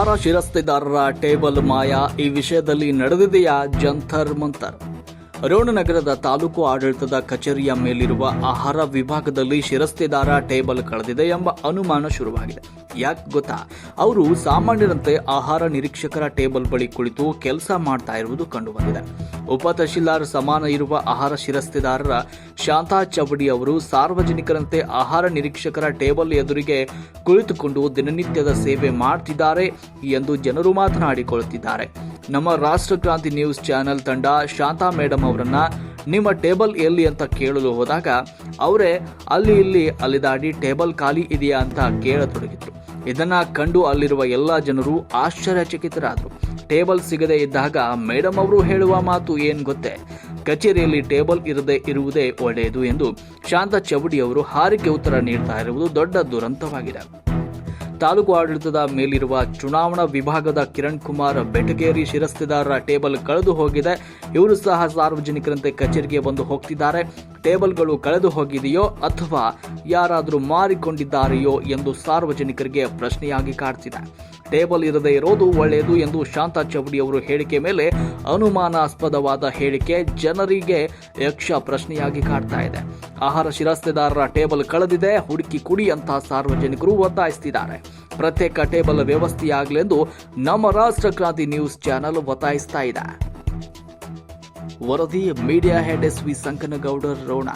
ಆಹಾರ ಶಿರಸ್ತೆದಾರರ ಟೇಬಲ್ ಮಾಯಾ ಈ ವಿಷಯದಲ್ಲಿ ನಡೆದಿದೆಯಾ ಜಂಥರ್ ಮಂಥರ್? ರೋಣನಗರದ ತಾಲೂಕು ಆಡಳಿತದ ಕಚೇರಿಯ ಮೇಲಿರುವ ಆಹಾರ ವಿಭಾಗದಲ್ಲಿ ಶಿರಸ್ತೆದಾರ ಟೇಬಲ್ ಕಳೆದಿದೆ ಎಂಬ ಅನುಮಾನ ಶುರುವಾಗಿದೆ. ಯಾಕೆ ಗೊತ್ತಾ? ಅವರು ಸಾಮಾನ್ಯರಂತೆ ಆಹಾರ ನಿರೀಕ್ಷಕರ ಟೇಬಲ್ ಬಳಿ ಕುಳಿತು ಕೆಲಸ ಮಾಡ್ತಾ ಇರುವುದು ಕಂಡುಬಂದಿದೆ. ಉಪ ತಹಶೀಲ್ದಾರ್ ಸಮಾನ ಇರುವ ಆಹಾರ ಶಿರಸ್ತೆದಾರರ ಶಾಂತಾ ಚವಡಿ ಅವರು ಸಾರ್ವಜನಿಕರಂತೆ ಆಹಾರ ನಿರೀಕ್ಷಕರ ಟೇಬಲ್ ಎದುರಿಗೆ ಕುಳಿತುಕೊಂಡು ದಿನನಿತ್ಯದ ಸೇವೆ ಮಾಡ್ತಿದ್ದಾರೆ ಎಂದು ಜನರು ಮಾತನಾಡಿಕೊಳ್ಳುತ್ತಿದ್ದಾರೆ ನಮ್ಮ ರಾಷ್ಟ್ರ ಕ್ರಾಂತಿ ನ್ಯೂಸ್ ಚಾನೆಲ್ ತಂಡ ಶಾಂತಾ ಮೇಡಮ್ ಅವರನ್ನ ನಿಮ್ಮ ಟೇಬಲ್ ಎಲ್ಲಿ ಅಂತ ಕೇಳಲು ಹೋದಾಗ ಅವರೇ, ಅಲ್ಲಿ ಇಲ್ಲಿ ಅಲ್ಲಿದಾಡಿ ಟೇಬಲ್ ಖಾಲಿ ಇದೆಯಾ ಅಂತ ಕೇಳತೊಡಗಿದ್ರು. ಇದನ್ನ ಕಂಡು ಅಲ್ಲಿರುವ ಎಲ್ಲಾ ಜನರು ಆಶ್ಚರ್ಯಚಕಿತರಾದರು. ಟೇಬಲ್ ಸಿಗದೆ ಇದ್ದಾಗ ಮೇಡಮ್ ಅವರು ಹೇಳುವ ಮಾತು ಏನ್ ಗೊತ್ತೇ? ಕಚೇರಿಯಲ್ಲಿ ಟೇಬಲ್ ಇರದೆ ಇರುವುದೇ ಒಳ್ಳೆಯದು ಎಂದು ಶಾಂತ ಚೌಡಿ ಅವರು ಹಾರಿಕೆ ಉತ್ತರ ನೀಡ್ತಾ ಇರುವುದು ದೊಡ್ಡ ದುರಂತವಾಗಿದೆ. ತಾಲೂಕು ಆಡಳಿತದ ಮೇಲಿರುವ ಚುನಾವಣಾ ವಿಭಾಗದ ಕಿರಣ್ ಕುಮಾರ್ ಬೆಟಗೇರಿ ಶಿರಸ್ತೆದಾರರ ಟೇಬಲ್ ಕಳೆದು ಹೋಗಿದೆ. ಇವರು ಸಹ ಸಾರ್ವಜನಿಕರಂತೆ ಕಚೇರಿಗೆ ಬಂದು ಹೋಗ್ತಿದ್ದಾರೆ. ಟೇಬಲ್ಗಳು ಕಳೆದು ಹೋಗಿದೆಯೋ ಅಥವಾ ಯಾರಾದರೂ ಮಾರಿಕೊಂಡಿದ್ದಾರೆಯೋ ಎಂದು ಸಾರ್ವಜನಿಕರಿಗೆ ಪ್ರಶ್ನೆಯಾಗಿ ಕಾಡ್ತಿದೆ ಟೇಬಲ್ ಇರದೇ ಇರೋದು ಒಳ್ಳೆಯದು ಎಂದು ಶಾಂತಾ ಚೌಡಿ ಅವರು ಹೇಳಿಕೆ ಮೇಲೆ ಅನುಮಾನಾಸ್ಪದವಾದ ಹೇಳಿಕೆ ಜನರಿಗೆ ಯಕ್ಷ ಪ್ರಶ್ನೆಯಾಗಿ ಕಾಡ್ತಾ ಇದೆ. ಆಹಾರ ಶಿರಸ್ತೆದಾರರ ಟೇಬಲ್ ಕಳೆದಿದೆ. ಹುಡುಕಿ ಕುಡಿ ಅಂತ ಸಾರ್ವಜನಿಕರು ಒತ್ತಾಯಿಸುತ್ತಿದ್ದಾರೆ ಪ್ರತ್ಯೇಕ ಟೇಬಲ್ ವ್ಯವಸ್ಥೆಯಾಗಲೆಂದು ನಮ್ಮ ರಾಷ್ಟ್ರ ಕ್ರಾಂತಿ ನ್ಯೂಸ್ ಚಾನೆಲ್ ಒತ್ತಾಯಿಸ್ತಾ ಇದೆ. ವರದಿ media head S V Sankanagoudar Rona.